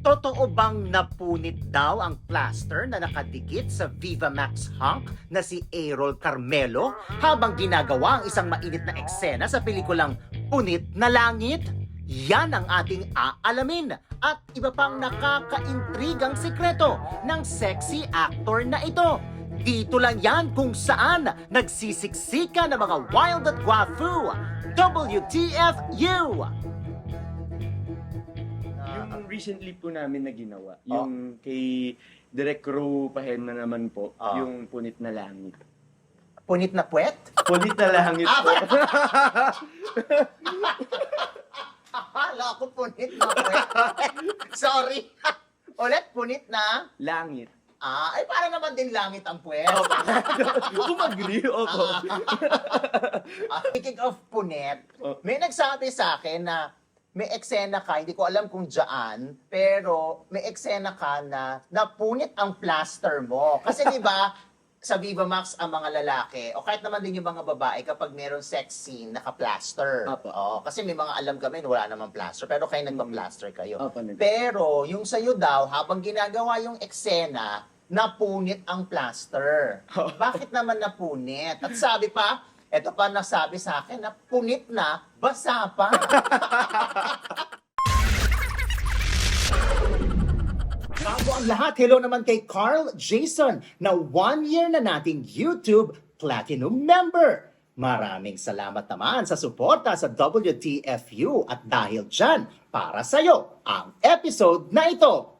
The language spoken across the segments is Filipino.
Totoo bang napunit daw ang plaster na nakadikit sa Viva Max hunk na si Errol Carmelo habang ginagawa ang isang mainit na eksena sa pelikulang Punit na Langit? Yan ang ating aalamin at iba pang nakakaintrigang sekreto ng sexy actor na ito. Dito lang yan kung saan nagsisiksika ng mga wild at guafu. WTFU! Recently po namin na ginawa, Oh. yung kay Direk Ro Pahena naman po, Ah. yung Punit na Langit. Punit na puwet? Punit na Langit Ah, po. Akala ko punit na puwet. Sorry. Ulit, punit na? langit. Ah, ay para naman din langit ang puwet. Umagri, opo. Ah, Speaking of punit, Oh. may nagsabi sa akin na may eksena ka, hindi ko alam kung dyan, pero may eksena ka na napunit ang plaster mo. Kasi di ba, sa Viva Max ang mga lalaki, o kahit naman din yung mga babae, kapag meron sex scene, naka-plaster. Apo. Oo, kasi may mga alam kami wala namang plaster, pero kayo nagpa-plaster kayo. Opo, nag- Pero yung sa'yo daw, habang ginagawa yung eksena, napunit ang plaster. Bakit naman napunit? At sabi pa, eto pa nasabi sa akin na punit na, basa pa. Bago ang lahat, hello naman kay Carl Jason na one year na nating YouTube Platinum member. Maraming salamat naman sa suporta sa WTFU at dahil dyan, para sa'yo ang episode na ito.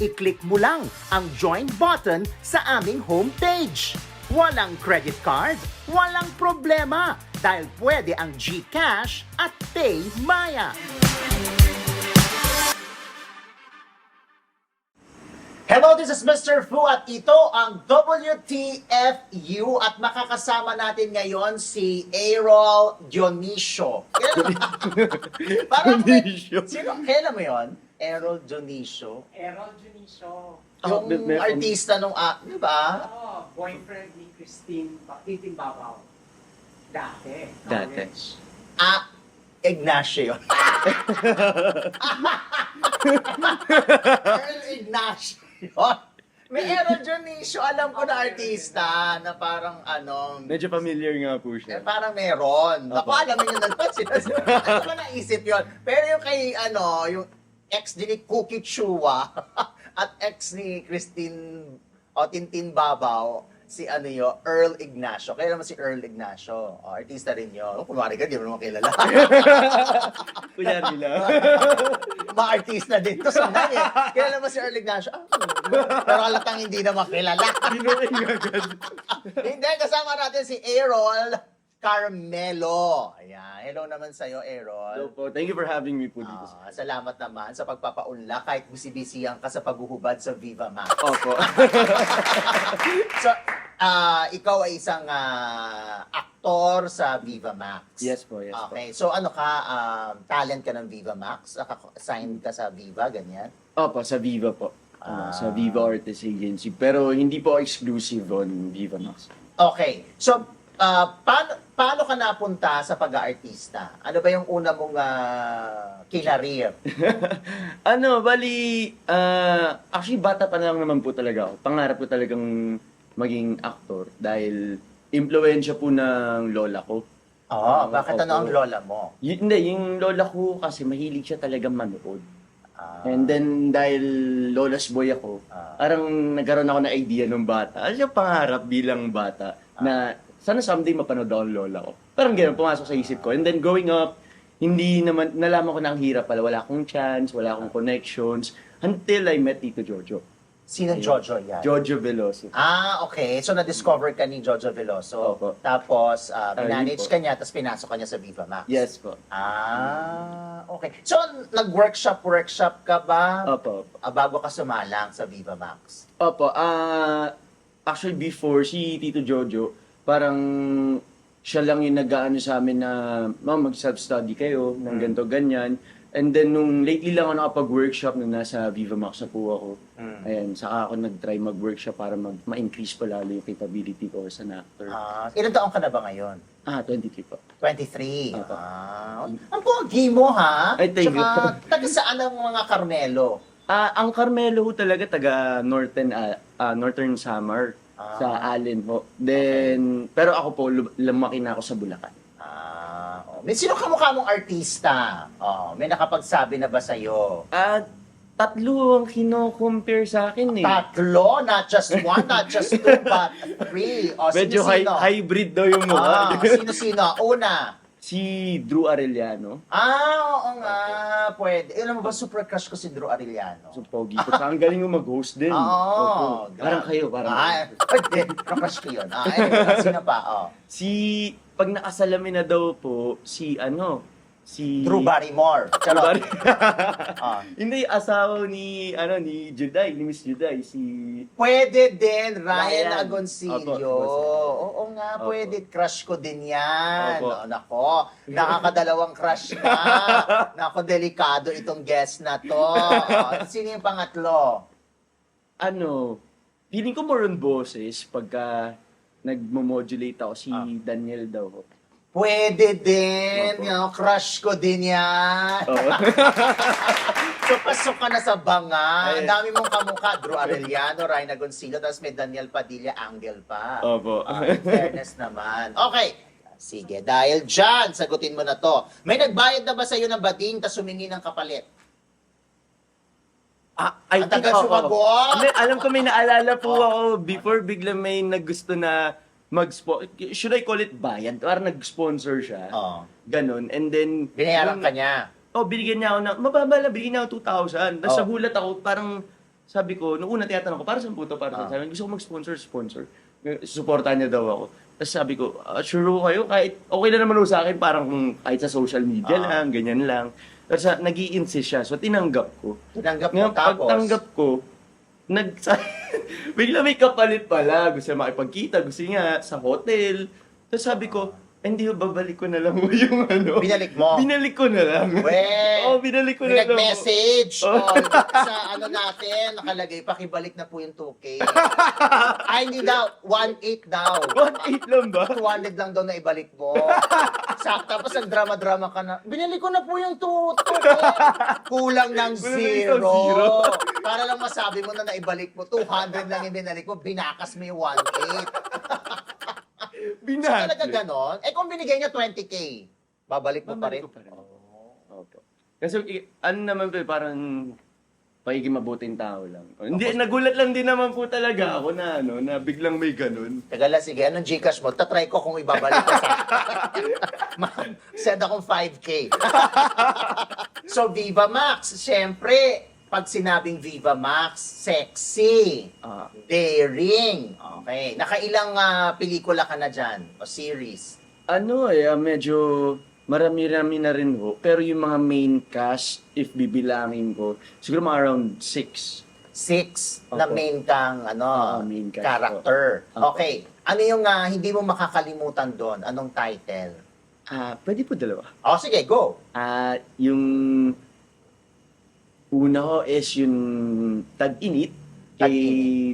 I-click mo lang ang join button sa aming homepage. Walang credit card, walang problema dahil pwede ang GCash at PayMaya. Hello, this is Mr. Fu at ito ang WTFU at makakasama natin ngayon si Errol Dionisio. Parang Dionisio. Sino? Kailan mo yon? Errol Dionisio. Errol Junicio. Yung Oh, may- may- artista nung, ah, di ba? Oh, boyfriend ni Christine ba Titing Babaw. Dati. Dati. Ah, Ignacio yun. Earl Ignacio yun. May Errol Dionisio, alam ko na artista na parang ano, Medyo familiar nga po Eh, siya. parang meron. Ako, Opo. alam niyo na naman sila. Ano ko naisip yun? Pero yung kay, ano, yung ex din ni Cookie Chua at ex ni Christine o Tintin Babaw, si ano yun, Earl Ignacio. Kaya naman si Earl Ignacio. O, artista rin yun. Oh, kunwari ka, di mo naman kilala. Kuya nila. Mga artista din to sanay eh. Kaya naman si Earl Ignacio. Ah, hmm. pero halatang hindi na makilala. Binuing agad. Hindi, kasama natin si Errol Carmelo. Ayan. Hello naman sa'yo, Errol. Hello po. Thank you for having me po dito. Ah, salamat naman sa pagpapaunla kahit busy-busyhan ka sa paghuhubad sa Viva Max. Opo. So, ah, ikaw ay isang ah, aktor sa Viva Max. yes po, yes po. Okay. So, ano ka, um, talent ka ng Viva Max? Naka-sign ka sa Viva, ganyan? Opo, sa Viva po. Ah. Ah, sa Viva Artist Agency. Pero hindi po exclusive on Viva Max. Okay. So, ah, paano, paano ka napunta sa pag-aartista? Ano ba yung una mong uh, kinarir? ano, bali, ah, actually bata pa lang naman po talaga ako. Pangarap ko talagang maging aktor dahil impluensya po ng lola ko. Oo, bakit Opo. ano ang lola mo? Y- hindi, yung lola ko kasi mahilig siya talagang manood. Ah, And then, dahil lola's boy ako, Ah. parang nagkaroon ako ng idea nung bata. Ano yung pangarap bilang bata na sana someday mapanood ako ng lola ko. Parang ganun, pumasok sa isip ko. And then growing up, hindi naman, nalaman ko na ang hirap pala. Wala akong chance, wala akong connections, until I met Tito Jojo. Sino Jojo yan? Jojo Veloso. Ah, okay. So, na-discover ka ni Jojo Veloso. Opo. Tapos, uh, Ah, manage yun po. ka niya, tapos pinasok ka niya sa Viva Max. Yes po. Ah, okay. So, nag-workshop, workshop ka ba Opo, opo. ah, bago ka sumalang sa Viva Max? Opo, ah actually before si Tito Jojo, parang siya lang yung nag-aano sa amin na ma'am mag-self-study kayo ng Mm. ganito ganyan. And then nung lately lang ako nakapag-workshop nung nasa Viva Max na po ako. Mm. Ayan, saka ako nag-try mag-workshop para mag ma-increase pa lalo yung capability ko as an actor. Ah, ilang taong ka na ba ngayon? Ah, 23 po. 23. Opo. Ah, ang pogi mo, ha? Ay, thank you. Tsaka, taga saan ang mga Carmelo? Ah, ang Carmelo ho talaga taga Northern ah, ah, Northern Samar Ah. sa Allen ho. Then pero ako po lum- lumaki na ako sa Bulacan. Ah, oh. May sino kamukha mong artista? Oh, may nakapagsabi na ba sa'yo? At tatlo ang kino-compare sa akin eh. Tatlo, not just one, not just two, but three. O, Medyo hy- sino-sino? hybrid daw yung Ah, mukha. sino-sino? Una. Si Drew Arellano. Ah, oo nga, pwede. Alam mo ba, super crush ko si Drew Arellano. So, pogi ko. Ang galing mo mag-host din. Oo. Opo. Parang kayo, parang Ah, pwede. Crush ko yun. Ah, anyway, sino pa? Oh. Si, pag nakasalamin na daw po, si ano, si... Drew Barrymore. Charot. Barry- Ah. Hindi, asawa ni, ano, ni Juday, ni Miss Juday, si... Pwede din, Ryan Ryan. Agoncillo. Opo, Oo nga, Opo. pwede. Crush ko din yan. Opo. Oh, nako, nakakadalawang crush na. nako, delikado itong guest na to. Oh, sino yung pangatlo? Ano, feeling ko more on boses pagka nagmo-modulate ako si Ah. Daniel daw. Pwede din. Opo. You know, crush ko din yan. Oo. So, pasok ka na sa banga. Ang dami mong kamukha. Drew Arellano, Ryan Agoncillo, tapos may Daniel Padilla, Angel pa. Opo. Ah, in fairness naman. Okay. Sige, dahil dyan, sagutin mo na to. May nagbayad na ba sa'yo ng bading tas humingi ng kapalit? Ah, I Ang think tagal ako. sumagot. Alam ko may naalala po ako before bigla may naggusto na mag should I call it bayad? Parang nag-sponsor siya. Oh. Ganon. And then Binayaran yung- ka niya. Oh, binigyan niya ako ng mababa lang, binigyan niya ako 2,000. Tapos Oh. sa gulat ako, parang sabi ko, nung una tinatanong ko, para saan po to? Para Ah. saan? Sabi, gusto ko mag-sponsor, sponsor. Suportahan niya daw ako. Tapos sabi ko, ah, sure ho kayo, kahit okay na naman ho sa akin, parang kung kahit sa social media Ah. lang, ganyan lang. Tapos nag insist siya, so tinanggap ko. Tinanggap mo Ngayon, tapos. pagtanggap ko, nag bigla may kapalit pala. Gusto niya makipagkita, gusto niya sa hotel. Tapos sabi ko, hindi, babalik ko na lang mo yung ano. Binalik mo? Binalik ko na lang. We, Oo, binalik ko na lang. nag-message. Oh. Oh, sa ano natin, nakalagay, pakibalik na po yung 2K. Ay, hindi daw. 1.8 daw. 1.8 lang ba? 200 lang daw na ibalik mo. Sa, tapos nagdrama-drama ka na, binili ko na po yung 2 Kulang ng zero. zero. Para lang masabi mo na naibalik mo, 200 lang yung binalik mo, binakas mo yung 1.8. So Binati. talaga ganon? Eh kung binigay niya 20K, babalik mo pa rin? Babalik ko pa rin. Opo. Kasi i- ano naman po, eh, parang pagiging mabuting tao lang. Hindi, nagulat lang din naman po talaga ako na ano, na biglang may ganun. Teka lang, sige, anong Gcash mo? Tatry ko kung ibabalik ka sa... Ma'am, send akong 5K. so, Viva Max, syempre, pag sinabing Viva Max, sexy, Ah, daring. Okay. Nakailang ah, pelikula ka na dyan? O series? ano eh, ah, medyo marami-rami na rin ho. Pero yung mga main cast, if bibilangin ko, siguro mga around six. Six na Opo. main kang ano, Oo, main cast character. Opo. Okay. Ano yung ah, hindi mo makakalimutan doon? Anong title? Ah, pwede po dalawa. O, sige, go. Ah, yung una ko is yung Tag-Init kay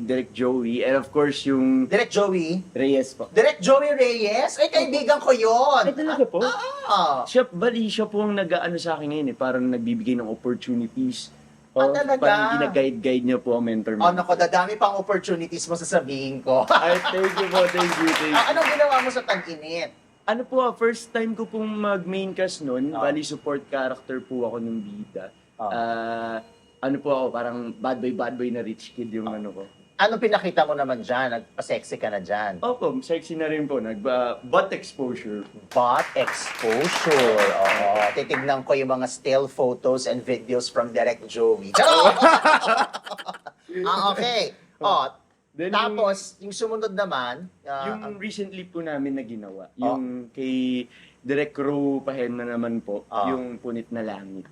Direk Joey. And of course, yung Direct Joey. Reyes po. Direct Joey Reyes? Ay, kaibigan ko yon. Ay, talaga po? Ah, Siya, bali, siya po ang nag-ano sa akin ngayon eh. Parang nagbibigay ng opportunities. Ah, talaga? Parang gina-guide-guide niya po ang mentor mo. oh, nako, dadami pang opportunities mo sasabihin ko. Ay, thank you po, thank you, thank you. Ah, anong ginawa mo sa tag-init? Ano po, ah, first time ko pong mag-main cast nun. Ah. Bali, support character po ako ng bida. Ah. Ah, ano po ako, parang bad boy, bad boy na rich kid yung ano ko. Anong pinakita mo naman dyan? Nagpa-sexy ka na dyan. Opo, sexy na rin po. Nag, ah, butt exposure. Butt exposure. Oo. Titignan ko yung mga still photos and videos from Direct Joey. Charot! ah, okay. Oh, Then tapos, yung sumunod naman, ah, yung, yung recently po namin na ginawa, Ah. yung kay Direct Ro Pahen na naman po, Ah. yung punit na langit.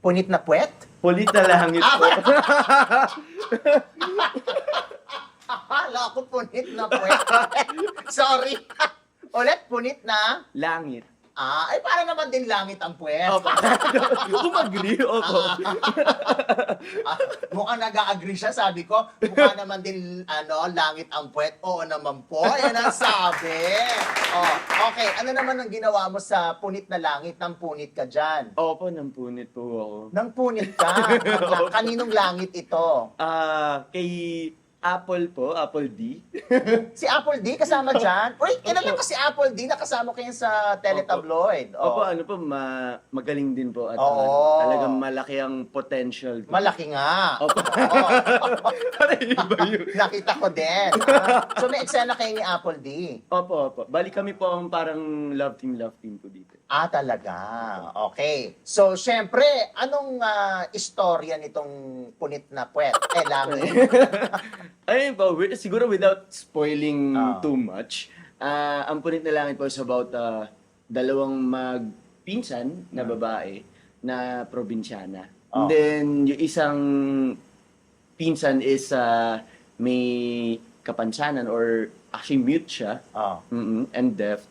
Punit na puwet? Punit na langit Ah, po. Akala ko punit na puwet. Sorry. Ulit, punit na? langit. Ah, ay para naman din langit ang puwet. Opo. Umagri, opo. Mukhang nag-agree siya, sabi ko. Mukha naman din, ano, langit ang puwet. Oo naman po, yan ang sabi. Oh, okay, ano naman ang ginawa mo sa punit na langit? Nang punit ka dyan. Opo, nang punit po ako. Nang punit ka? Kaninong langit ito? Ah, kay Apple po, Apple D. Si Apple D kasama dyan? Uy, kailan ko si Apple D nakasama kayo sa teletabloid? Opo, Oh. ano po, ma magaling din po at Oo. ano, talagang malaki ang potential. Malaki nga. Opo. Oo. Parang iba yun. Nakita ko din. Ah, so may eksena kayo ni Apple D. Opo, opo. Bali kami po ang parang love team, love team po dito. Ah, talaga. Okay. So, syempre, anong ah, istorya nitong punit na puwet? Eh, langit. Ayun po, wi- siguro without spoiling Ah. too much, ah, ang punit na langit po is about ah, dalawang magpinsan na Hmm. babae na probinsyana. Ah. And then, yung isang pinsan is ah, may kapansanan or actually mute siya. Oh. mm and deaf.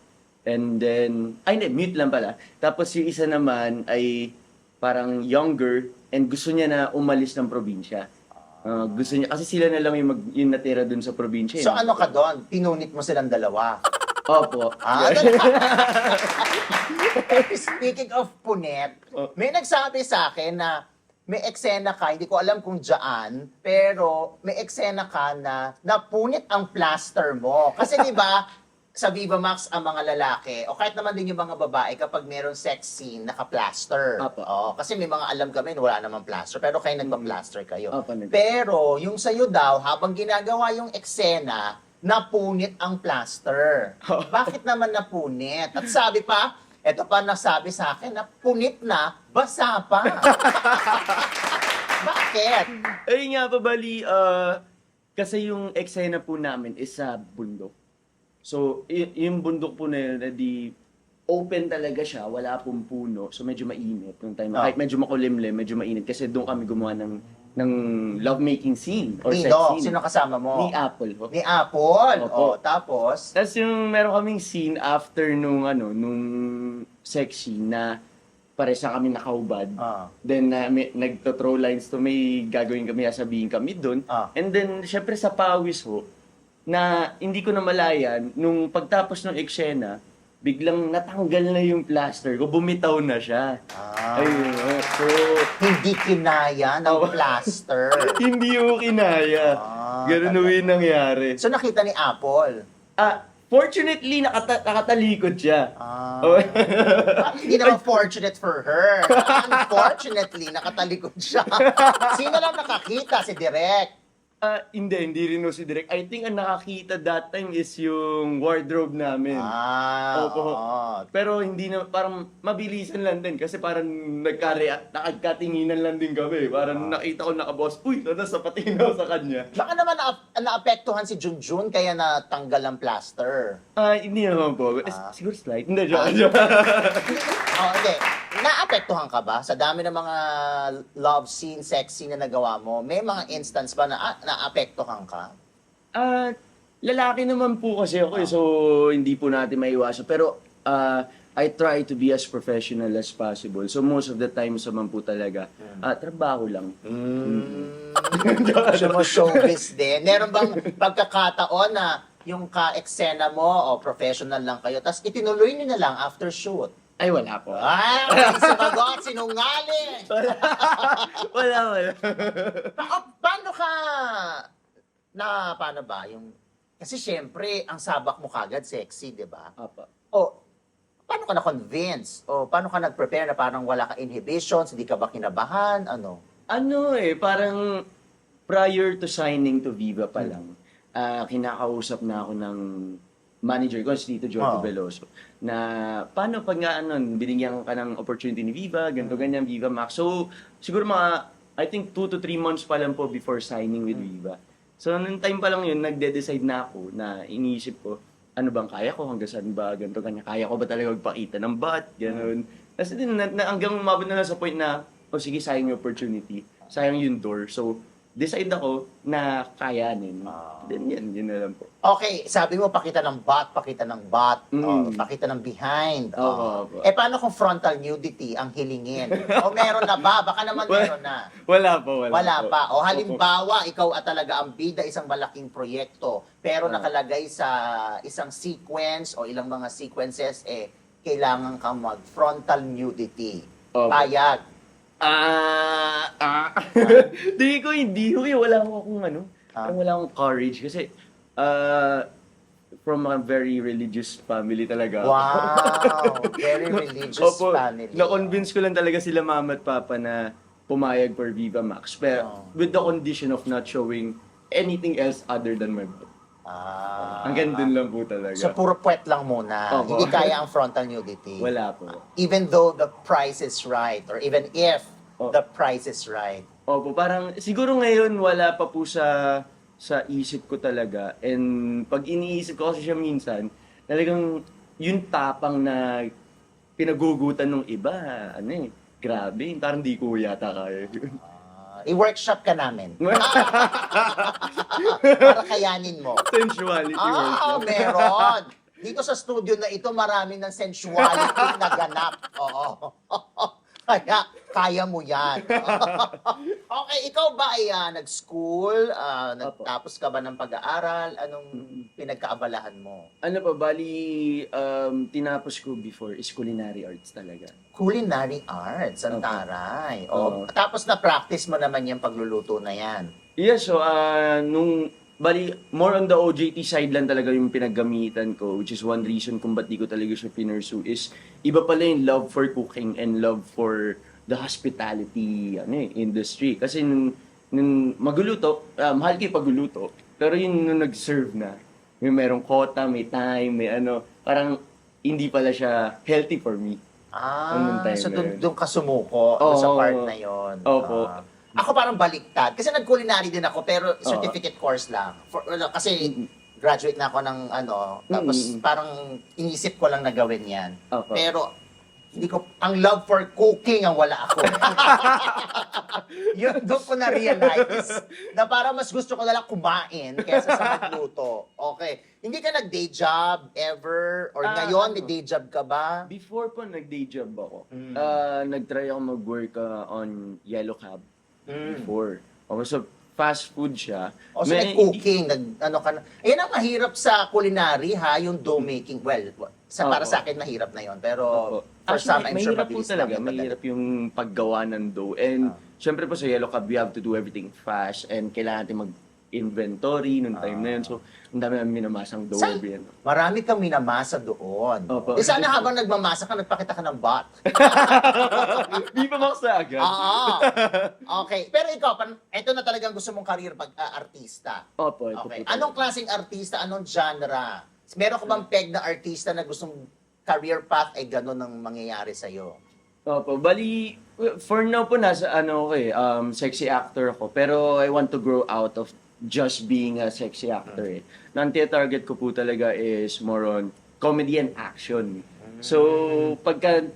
And then, ay hindi, mute lang pala. Tapos yung isa naman ay parang younger and gusto niya na umalis ng probinsya. Ah, gusto niya, kasi sila na lang yung, mag, yung natira dun sa probinsya. So, eh. ano ka doon? Pinunit mo silang dalawa. Opo. Ah, Speaking of punet, Oh. may nagsabi sa akin na may eksena ka, hindi ko alam kung dyan, pero may eksena ka na napunit ang plaster mo. Kasi di ba, sa Viva Max ang mga lalaki, o kahit naman din yung mga babae, kapag meron sex scene, naka-plaster. Apo. Oo, kasi may mga alam kami wala namang plaster, pero kayo nagpa-plaster kayo. Apo, nag- Pero yung sa'yo daw, habang ginagawa yung eksena, napunit ang plaster. Bakit naman napunit? At sabi pa, eto pa nasabi sa akin, na punit na, basa pa. Bakit? Ayun nga pa, bali, ah, kasi yung eksena po namin is sa bundok. So, yung bundok po na yun, edi open talaga siya, wala pong puno, so medyo mainit yung time. Ah. Kahit medyo makulimlim, medyo mainit kasi doon kami gumawa ng ng lovemaking scene or sex Nino, scene. sino kasama mo? Ni Apple po. Ni Apple. Opo. O, tapos, Tapos yung meron kaming scene after nung ano, nung sex scene na pares na kami nakaubad. ah, Then na may, nagto-throw lines to may gagawin kami, sasabihin kami doon. Ah. And then syempre sa pawis ho, na hindi ko na malayan, nung pagtapos ng eksena, biglang natanggal na yung plaster ko, bumitaw na siya. ah, Ayun, so hindi kinaya ng plaster. hindi ko kinaya. Ah, Ganun na yung nangyari. So nakita ni Apple. Ah, fortunately, nakata- nakatalikod siya. Ah. Oh. Hindi naman fortunate for her. Unfortunately, nakatalikod siya. Sino lang nakakita? Si Direk. Ah, hindi, hindi rin no si Direk. I think ang nakakita that time is yung wardrobe namin. Ah, Opo. oo. Pero hindi na, parang mabilisan lang din kasi parang nagka-react, nakagkatinginan lang din kami. Parang Ah. nakita ko nakaboss, uy, nada sa patinaw sa kanya. Baka naman na naapektuhan si Junjun kaya natanggal ang plaster. Ah, hindi naman po. Eh, Ah. Siguro slight. Hindi, joke, Ah. joke. oh, hindi. Naapektuhan ka ba? Sa dami ng mga love scene, sex scene na nagawa mo, may mga instance ba na ah, naapektuhan ka? Ah, lalaki naman po kasi ako, eh, Ah. so hindi po natin maiwasan. Pero ah, I try to be as professional as possible. So most of the times naman po talaga, ah, trabaho lang. Mm. Siya mo showbiz din. Meron bang pagkakataon na yung ka-eksena mo o professional lang kayo, tapos itinuloy niyo na lang after shoot? Ay, wala po. Ay, sumagot, sinungaling! wala, wala. Pa- paano ka, na, paano ba, yung, kasi syempre, ang sabak mo kagad, sexy, di ba? Apa. O, paano ka na-convince? O, paano ka nag-prepare na parang wala ka inhibitions? Hindi ka ba kinabahan? Ano? Ano eh, parang prior to signing to Viva pa lang, ah, kinakausap na ako ng manager ko, si Tito Jorge Oh. Veloso, na paano pag nga ano, binigyan ka ng opportunity ni Viva, ganito ganyan, Viva Max. So, siguro mga, I think two to three months pa lang po before signing with Viva. So, nung time pa lang yun, nagde-decide na ako na iniisip ko, ano bang kaya ko, hanggang saan ba, ganito, ganyan, kaya ko ba talaga magpakita ng bat, ganun. Tapos din, na, na, hanggang umabot na lang sa point na, oh sige, sayang yung opportunity, sayang yung door. So, decide ako na kayanin. Ah. Then yan, yun na lang po. Okay, sabi mo pakita ng butt, pakita ng butt, Mm. o, pakita ng behind. Oo, o. opo. Eh paano kung frontal nudity ang hilingin? o meron na ba? Baka naman Wala- meron na. Wala pa, wala, Wala po. pa. O halimbawa, ikaw at talaga ang bida isang malaking proyekto, pero Ah. nakalagay sa isang sequence o ilang mga sequences, eh, kailangan kang mag-frontal nudity. Opo. Payag. Ah, ah. Di ko hindi ko eh. Wala ko akong ano. Ah. Wala akong courage kasi uh, from a very religious family talaga. ako. Wow! Very religious Opo, family. na-convince ko lang talaga sila mama at papa na pumayag for Viva Max. Pero Oh. with the condition of not showing anything else other than my butt. Ah. Hanggang dun lang po talaga. So, puro puwet lang muna. Opo. Hindi kaya ang frontal nudity. Wala po. Even though the price is right, or even if Oh. the price is right. Opo, parang siguro ngayon wala pa po sa sa isip ko talaga. And pag iniisip ko kasi siya minsan, talagang yung tapang na pinagugutan ng iba, ano eh, grabe, parang di ko yata kaya yun. I-workshop ka namin. Para kayanin mo. Sensuality Ah, workshop. meron. Dito sa studio na ito, marami ng sensuality na ganap. Oo. Kaya, kaya mo yan. okay, ikaw ba ay ah, nag-school? Ah, nagtapos ka ba ng pag-aaral? Anong pinagkaabalahan mo? Ano pa, bali, um, tinapos ko before is culinary arts talaga. Culinary arts, ang Opo. taray. Oo. O, tapos na-practice mo naman yung pagluluto na yan. Yeah, so uh, nung bali more on the OJT side lang talaga yung pinaggamitan ko which is one reason kung ba't di ko talaga siya pinursue is iba pala yung love for cooking and love for the hospitality ano eh, industry kasi nung, nung maguluto uh, mahal kayo pagluluto pero yun nung nag-serve na may merong quota, may time, may ano parang hindi pala siya healthy for me. Ah, time so doon doon ka sumuko doon sa part na yon. Opo. ako parang baliktad. Kasi nag-culinary din ako, pero certificate course lang. For, ano, kasi graduate na ako ng ano, tapos Mm-mm. parang inisip ko lang na gawin yan. Opo. Pero hindi ko, ang love for cooking ang wala ako. Yun, doon ko na-realize na parang mas gusto ko nalang kumain kaysa sa magluto. Okay. Hindi ka nag-day job ever? Or Ah, ngayon, ano? may day job ka ba? Before po nag-day job ako, Mm. ah, nag-try ako mag-work ah, on Yellow Cab Mm. before. O, so, fast food siya. O so, May- like cooking, nag, ano ka na. Ayan ang mahirap sa culinary ha, yung dough making. Well, sa, para Oo. sa akin mahirap na yon Pero Opo. for some, Actually, I'm sure mahirap po mabilis talaga. madali. Mahirap yung paggawa ng dough. And, Ah. syempre po sa Yellow Cab, we have to do everything fast and kailangan natin mag-inventory nung time na yun. So, ang dami namin minamasang dough Saan? every ano. Marami kang minamasa doon. Opo. Eh sana habang nagmamasa ka, nagpakita ka ng bot. Di pa maksa agad. Oo. Okay. Pero ikaw, pan, ito na talagang gusto mong career pag ah, artista. Opo, ito Okay. po. Anong klaseng artista? Anong genre? Meron ka bang peg na artista na gustong career path ay gano'n ang mangyayari sa'yo? Opo, bali, for now po nasa ano ko eh, um, sexy actor ako. Pero I want to grow out of just being a sexy actor eh. Nang target ko po talaga is more on comedy and action. So, pagka,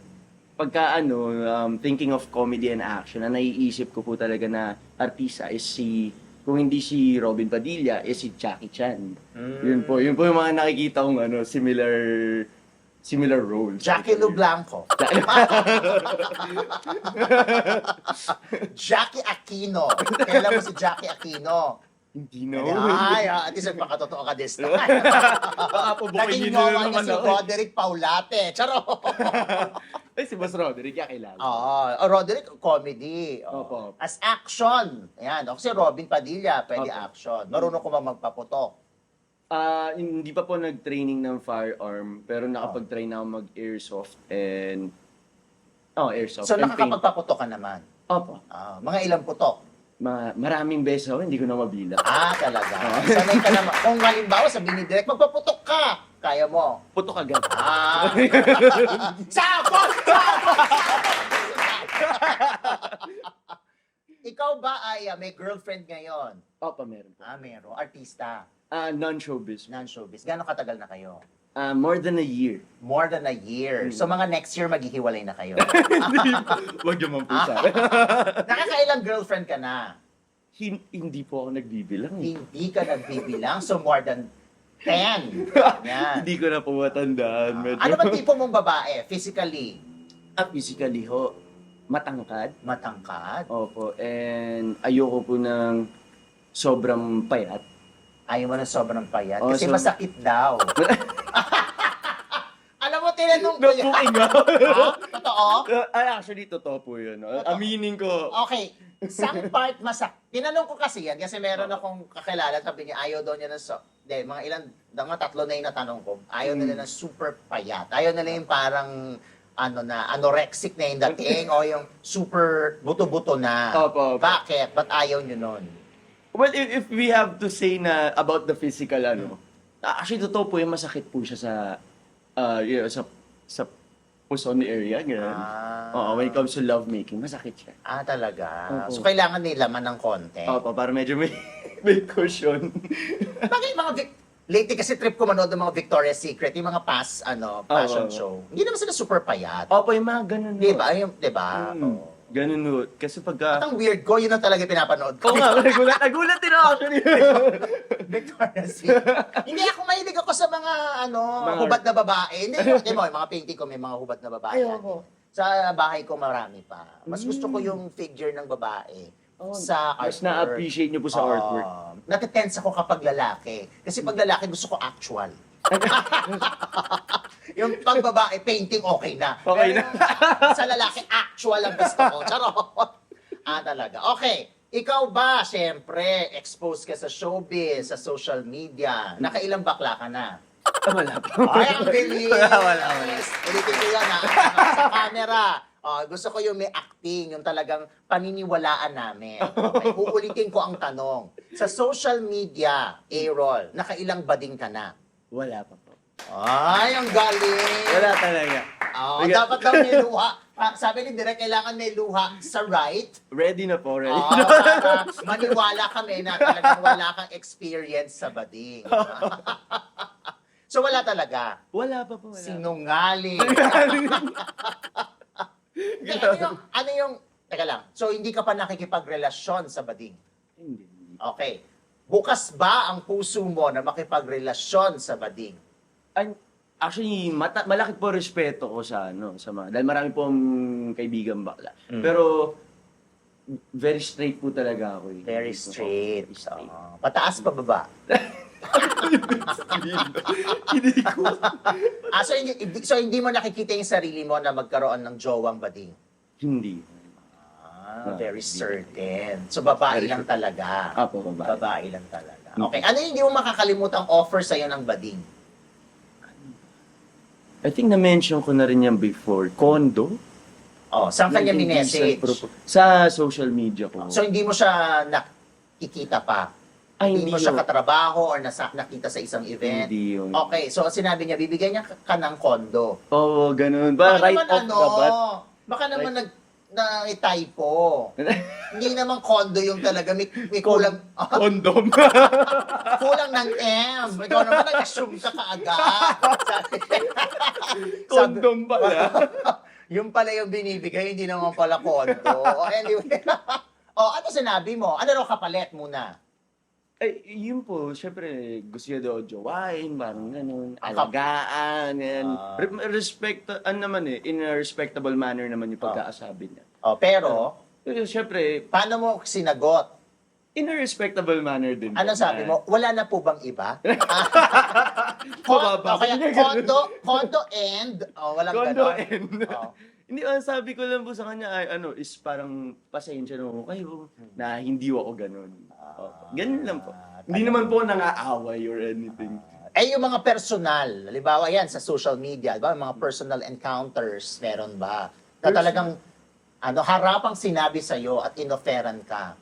pagka ano, um, thinking of comedy and action, na naiisip ko po talaga na artista is si, kung hindi si Robin Padilla, is si Jackie Chan. Yun po, yun po yung mga nakikita kong ano, similar similar roles. Jackie Lu Blanco. Jackie Aquino. Kailan mo si Jackie Aquino? Hindi na. Ay, ah, at least magpakatotoo ka this time. Baka po Naging niyo gawa na niya naman si. Roderick Paulate. Charo! Ay, si Boss Roderick, kaya kilala. Oo. Oh, Roderick, comedy. Oo. Opo. As action. Ayan. O, kasi Robin Padilla, pwede Opo. action. Marunong ko ba magpaputok? Ah, hindi pa po nag-training ng firearm, pero nakapag-try na ako mag-airsoft and Oh, airsoft. So, and paint. nakakapagpaputok ka naman. Opo. Ah, mga ilang putok. Ma- maraming beses ako, hindi ko na mabilang. Ah, talaga. Sanay ka naman. Kung halimbawa, sabihin ni Direk, magpaputok ka. Kaya mo. Putok agad. Ah. Sabot! Ikaw ba ay ah, may girlfriend ngayon? Opo, meron po. Ah, meron. Artista. Ah, non-showbiz. Non-showbiz. Gano'ng katagal na kayo? Ah, more than a year. More than a year. So mga next year maghihiwalay na kayo. Wag naman po Ah. sa Nakakailang girlfriend ka na? Hin- hindi po ako nagbibilang. eh. Hindi ka nagbibilang. So more than 10. Yan. Hindi ko na po matandaan. Medyo. Ano ba tipo mong babae? Physically? Ah, physically ho, matangkad. Matangkad? Opo, and ayoko po ng sobrang payat. Ayaw mo na sobrang payat. Oh, Kasi so- masakit daw. Alam mo, tinanong ko yan. Ha? Totoo? Ay, actually, totoo po yun. no? Aminin ko. Okay. Some part masak. Tinanong ko kasi yan kasi meron akong kakilala sabi niya ayaw daw niya ng so de, mga ilan, mga tatlo na yung natanong ko. Ayaw nila ng super payat. Ayaw nila yung parang ano na, anorexic na yung dating o yung super buto-buto na. Opo, opo. Bakit? Ba't ayaw nyo nun? Well, if, if we have to say na about the physical, ano, ah, actually, totoo po yung masakit po siya sa, uh, you know, sa, sa puson area, gano'n. Ah, Oo, when it comes to love making, masakit siya. ah talaga. Opo. So, kailangan nilaman ng konti. Opo, para medyo may, may cushion. Bakit yung mga Vic- Lately kasi trip ko manood ng mga Victoria's Secret, yung mga past ano, fashion Oo. show. Hindi naman sila super payat. Opo, yung mga ganun. Di ba? Yung, di ba? Mm, Oo. ganun ho. Kasi At pagka... ang weird ko, yun ang talaga pinapanood ko. Oo nga, nagulat, nagulat din ako actually. Victoria's Secret. Hindi ako mahilig ako sa mga ano, Mga- hubad na babae. Hindi, di mo, yung mga painting ko may mga hubad na babae. Ayoko. Sa bahay ko marami pa. Mas gusto ko Mm. yung figure ng babae Oh, sa Mas artwork. na-appreciate niyo po sa artwork. Natitense ako kapag lalaki. Kasi pag lalaki, gusto ko actual. yung pag babae, painting okay na. Okay yung sa lalaki, actual ang gusto ko. Charot. Ah, talaga. Okay. Ikaw ba, syempre, exposed ka sa showbiz, sa social media. Nakailang bakla ka na? Wala. Ay, ang bilis! Wala, wala, wala. Ulitin ko yan, ha? Sa camera. Oh, gusto ko yung may acting, yung talagang paniniwalaan namin. Okay, uulitin ko ang tanong. Sa social media, A-roll, nakailang bading ka na? Wala pa po. Ay, ang galing! Wala talaga. Oh, Bigat. dapat daw may luha. Ah, sabi ni Direk, kailangan may luha sa right. Ready na po, ready. Oh, para maniwala kami na talagang wala kang experience sa bading. so wala talaga. Wala pa po, wala. Sinungaling. Hindi, ano yung, ano yung, teka lang, so hindi ka pa nakikipagrelasyon sa bading? Hindi. Okay. Bukas ba ang puso mo na makipagrelasyon sa bading? Ay, actually, mata, malaki po respeto ko sa ano, sa mga, dahil marami po ang kaibigan bakla. Mm. Pero, very straight po talaga ako. eh. Very Hindi po ako straight. very straight. Oo. pataas pa baba? Hindi ko. Ah, so, hindi, so hindi mo nakikita yung sarili mo na magkaroon ng jowang bading? Hindi. Ah, very hindi. certain. So, babae Very lang talaga. Apo, babae. Babae lang talaga. Okay. Ano yung hindi mo makakalimutang offer sa'yo ng bading? I think na-mention ko na rin yan before. Condo? Oh, saan kanya Hindi minessage? Sa, propo- sa social media ko. So, hindi mo siya nakikita pa? Ay, hindi, mo siya katrabaho or nasa, nakita sa isang event? Hindi yun. Okay, so sinabi niya, bibigyan niya ka, ng kondo. Oo, ganun. Ba, Baka right naman off ano, the bat. baka naman nag na typo. hindi naman kondo yung talaga may, may kulang Condom. kulang ng M. Ikaw naman nag-assume ka kaagad. Sabi, Condom pala. yung pala yung binibigay, hindi naman pala kondo. Anyway. o ano sinabi mo? Ano raw kapalit muna? Ay, yun po, syempre, gusto niya daw jowain, parang ganun, alagaan, yan. Ah. Re- respect, ano naman eh, in a respectable manner naman yung Ah. pagkakasabi niya. O, pero, Pero syempre, paano mo sinagot? in a respectable manner din. po. Ano sabi mo? Wala na po bang iba? Mababa. o kaya condo, condo and, oh, walang Condo ganon. and... Oh. Hindi, ang sabi ko lang po sa kanya ay ano, is parang pasensya na mo kayo na hindi ako ganun. Opo. Ganun lang po. Ah, Hindi naman po nangaaway or anything. Eh, yung mga personal, halimbawa yan, sa social media, di ba? Mga personal encounters, meron ba? Na Personal? talagang, ano, harapang sinabi sa'yo at inoferan ka.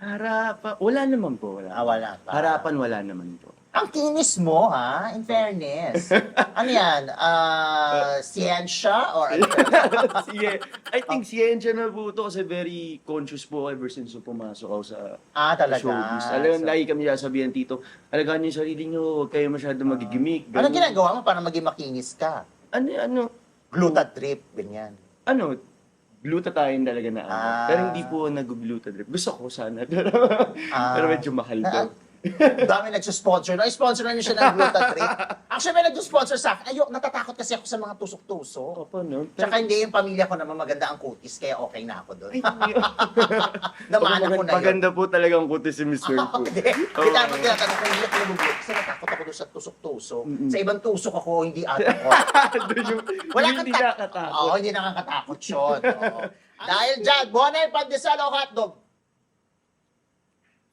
Harapan, wala naman po. Wala. Ah, wala pa. Harapan, wala naman po. Ang kinis mo, ha? In fairness. ano yan? Ah, siyensya or ano? I think si Enja na po to kasi very conscious po ever since po pumasok ako sa ah, talaga. showbiz. Alam, So, lagi kami sasabihan, Tito, alagaan niyo yung sarili niyo, huwag kayo masyado magigimik. ano ganun. ginagawa mo para maging makinis ka? Ano, ano, Gluta trip, ganyan. ano, gluta tayo talaga na ano. Ah. Pero hindi po nag-gluta drip. Gusto ko sana. Pero, Ah. pero medyo mahal daw. Dami nagsusponsor. No, sponsor na niyo siya ng Gluta Trip. Actually, may nagsusponsor sa akin. Ayok, natatakot kasi ako sa mga tusok-tusok. Opo, no? Tsaka hindi yung pamilya ko naman maganda ang kutis, kaya okay na ako doon. Ay, Namana ko na yun. Maganda po talaga ang kutis si Mr. Po. Hindi. Hindi tama tinatanong ko, hindi ako nabubuo. Kasi natakot ako doon sa tusok-tusok. Sa ibang tusok ako, hindi ata ko. Doon yung, Wala yung kang hindi nakakatakot. Oo, hindi nakakatakot yun. Oo. Dahil dyan, Bonay, pandesal o hotdog?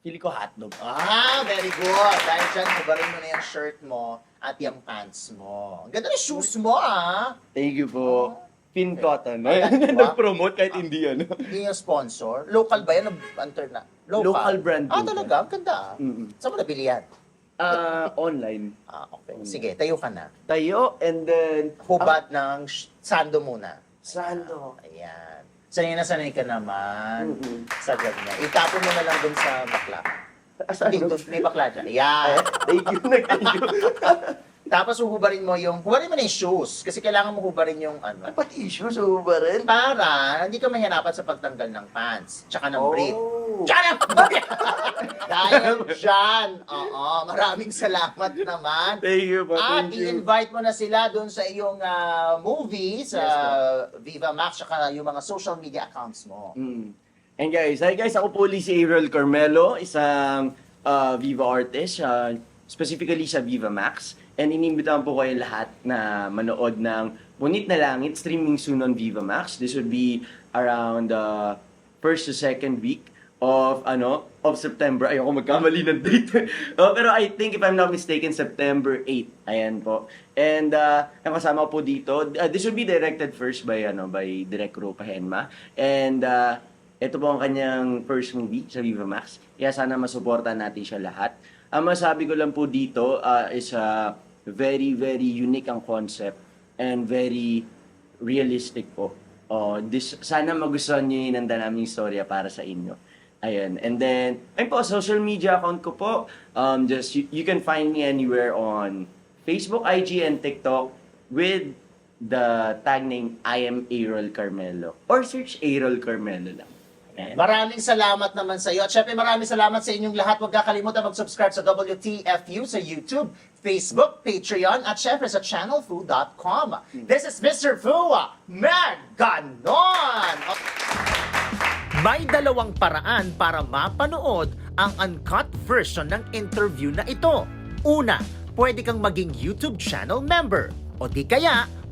Pili ko hotdog. Ah, very good. Dahil dyan, hubarin mo na yung shirt mo at yung pants mo. Ang ganda ng shoes mo, ah. Thank you po. Pin cotton. Ay, Nag-promote kahit hindi ano. Hindi yung sponsor. Local ba yan? Enter na. Local. Local brand Ah, po talaga? Ang ganda, ah. Mm-mm. Saan mo nabili yan? Ah, online. Ah, okay. Sige, tayo ka na. Tayo and then Hubad ng sh- sando muna. Sando. Ayan. Sanay na sanay ka naman Mm-mm. sa ganyan. Itapon mo na lang dun sa bakla. Hindi, dun- may bakla dyan. Ayan. Thank you, nag-thank you. Tapos huhubarin mo yung, hubarin mo na yung shoes. Kasi kailangan mo hubarin yung ano. Pati issue sa ba rin? Para hindi ka mahirapan sa pagtanggal ng pants. Tsaka ng brief. Oh. Diyan ang brief! Dahil dyan. Oo, maraming salamat naman. Thank you po, At thank you. i-invite mo na sila doon sa iyong ah, movie sa Yes, Viva Max tsaka yung mga social media accounts mo. Mm. And guys, hi guys, ako po ulit si Ariel Carmelo, isang uh, Viva artist, uh, specifically sa Viva Max. And inimbitahan po kayo lahat na manood ng Punit na Langit, streaming soon on Viva Max. This would be around the first to second week of ano of September. Ayoko magkamali ng date. oh, pero I think if I'm not mistaken, September 8. Ayan po. And uh, ang kasama po dito, uh, this will be directed first by ano by Direk Ro Pahenma. And uh, ito po ang kanyang first movie sa Viva Max. Kaya sana masuportahan natin siya lahat. Ang masabi ko lang po dito uh, is uh, very, very unique ang concept and very realistic po. Oh, this, sana magustuhan niyo yung nanda naming storya para sa inyo. Ayun. And then, ayun po, social media account ko po. Um, just, you, you can find me anywhere on Facebook, IG, and TikTok with the tag name I am Errol Carmelo. Or search Errol Carmelo lang. Ayan. Maraming salamat naman sa iyo. At syempre maraming salamat sa inyong lahat. Huwag kakalimutan mag-subscribe sa WTFU sa YouTube, Facebook, Patreon, at syempre sa channelfu.com. This is Mr. Fu. Maganon! May dalawang paraan para mapanood ang uncut version ng interview na ito. Una, pwede kang maging YouTube channel member. O di kaya,